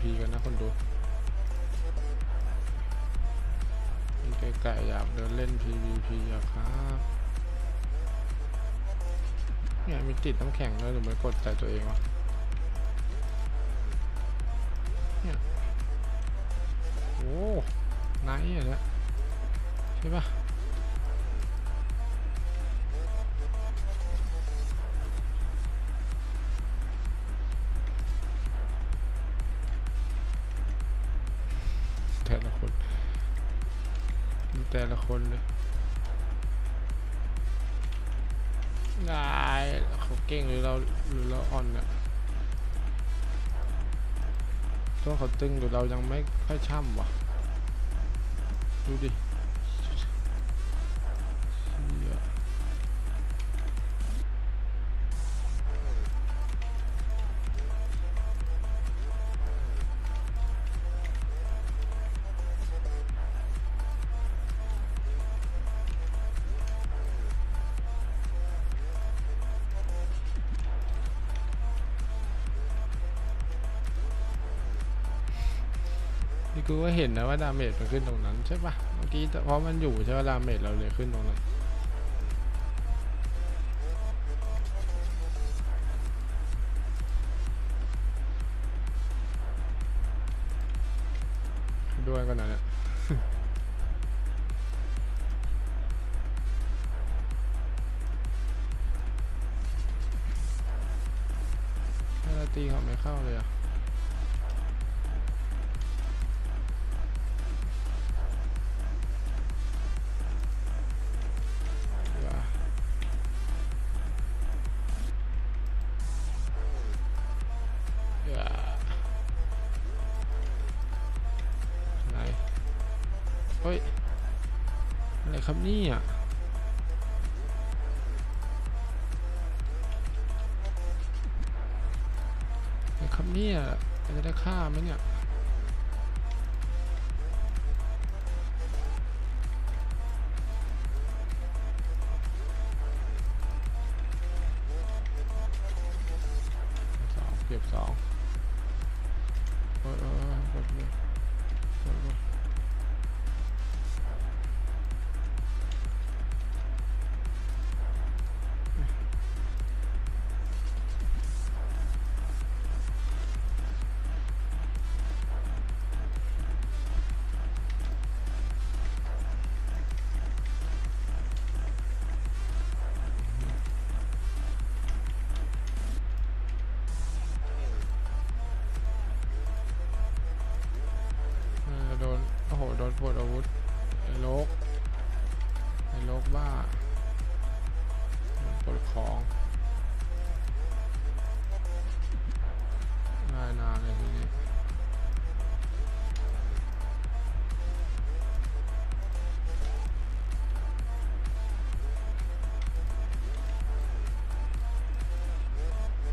PVP กันนะคนดูมีไก่ๆอยากเดินเล่น PVP อะครับเนี่ยมีติดน้ำแข็งด้วยหรือไม่กดใจตัวเองวะเนี่ยโอ้ไนท์อะเนี่ยใช่ปะ แต่ละคนดูแต่ละคนเลยนายเขาเก่งหรือเราหรือเราอ่อนเนี่ยตัวเขาตึงหรือเรายังไม่ค่อยช่ำวะดูดิ นี่กูก็เห็นนะว่าดาเมจมันขึ้นตรงนั้นใช่ปะเมื่อกี้เพราะมันอยู่ใช่ไหมดาเมจเราเลยขึ้นตรงนั้นด้วยกันนะเนี่ยตีเขาไม่เข้าเลยอะ ฮ้ย อะไรครับนี่อะอะไรครับนี่อะจะได้ฆ่าไหมเนี่ย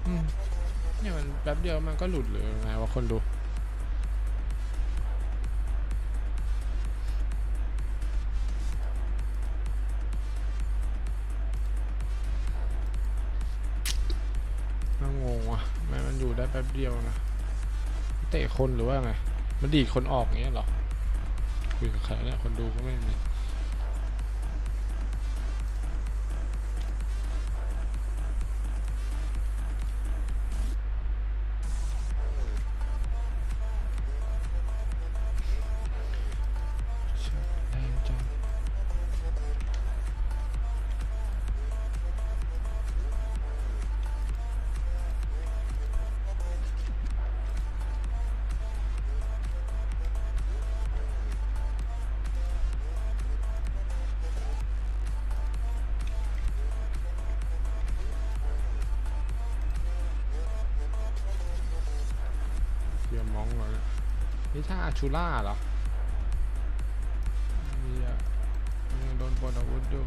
อืมเนี่ยมันแป๊บเดียวมันก็หลุดเลยไงวะคนดูน่างงว่ะทำไมมันอยู่ได้แป๊บเดียวนะ เตะคนหรือว่าไง มันดีดคนออกอย่างเงี้ยเหรอ คุยกับใครเนี่ย คนดูก็ไม่มี นี่ถ้าอาชูล่าเหรอเฮียมันยังโดนปลดอาวุธอยู่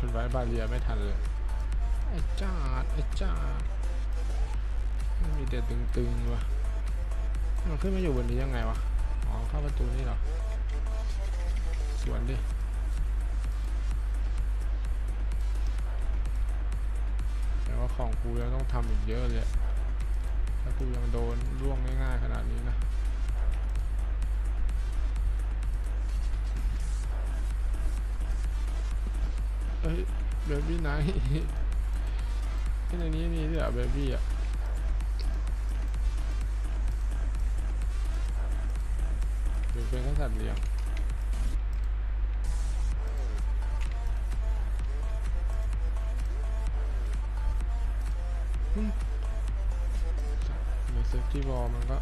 มันไว้บาเรียไม่ทันเลยไอ้จาไอ้จาไม่มีเด็ดตึงๆวะมันขึ้นมาอยู่บนนี้ยังไงวะอ๋อเข้าประตูนี่เหรอสวนดิแต่ว่าของกูยังต้องทำอีกเยอะเลยถ้ากูยังโดนล่วงง่ายๆขนาดนี้นะ บบี้ไนท์ที่ในนี้มีด้วยเหรอเบบี้อะหรือเป็นแค่สัตว์เลี้ยงอืมในเซฟตี้บอลมันก็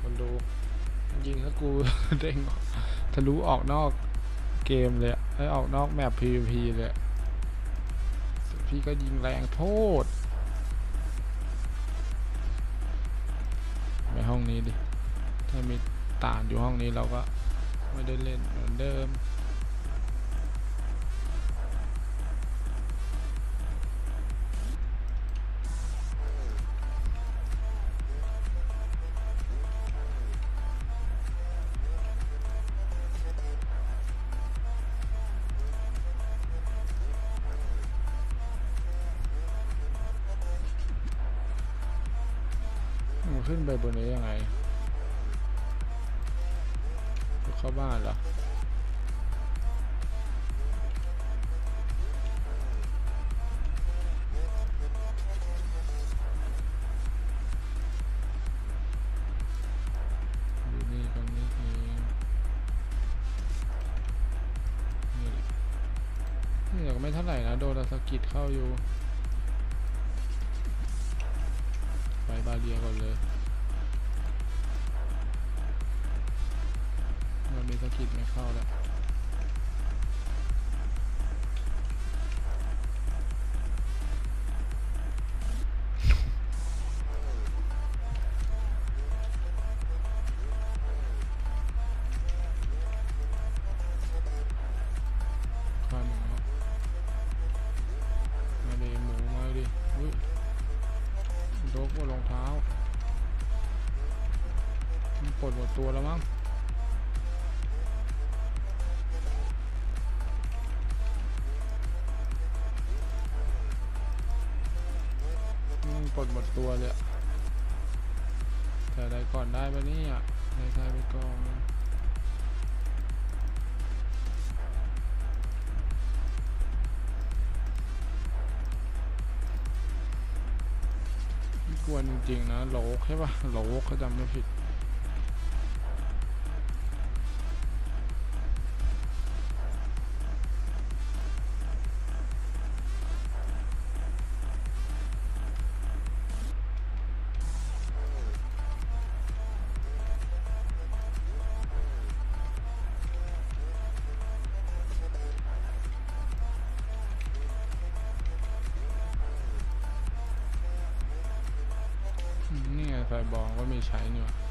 เอาเด็กมันดู ยิงถ้ากูเด้งทะลุออกนอกเกมเลยอะให้ออกนอกแมป PVP เลยพี่ก็ยิงแรงโทษไปห้องนี้ดิ ถ้ามีตานอยู่ห้องนี้เราก็ไม่ได้เล่นเหมือนเดิม ขึ้นไปบนนี้ยังไงเข้าบ้านเหรอดูนี่ตรงนี้เองนี่แหละนี่แต่ก็ไม่เท่าไหร่นะ โดนสกิดเข้าอยู่ ไปบาเรียก่อนเลย กิดไม่เข้าแล้วข้าหมูมาดิหมูมาดิอุ้ยโดกว่ารองเท้าปลดหมดตัวแล้วมั้ง ดหมดตัวเลยแต่อะไรก่อนได้ปะเนี่ยได้ใช้ไปก่อนไม่ควนจริงๆนะโหลกใช่ปะโหลกเขาจำไม่ผิด อืมนี่ไง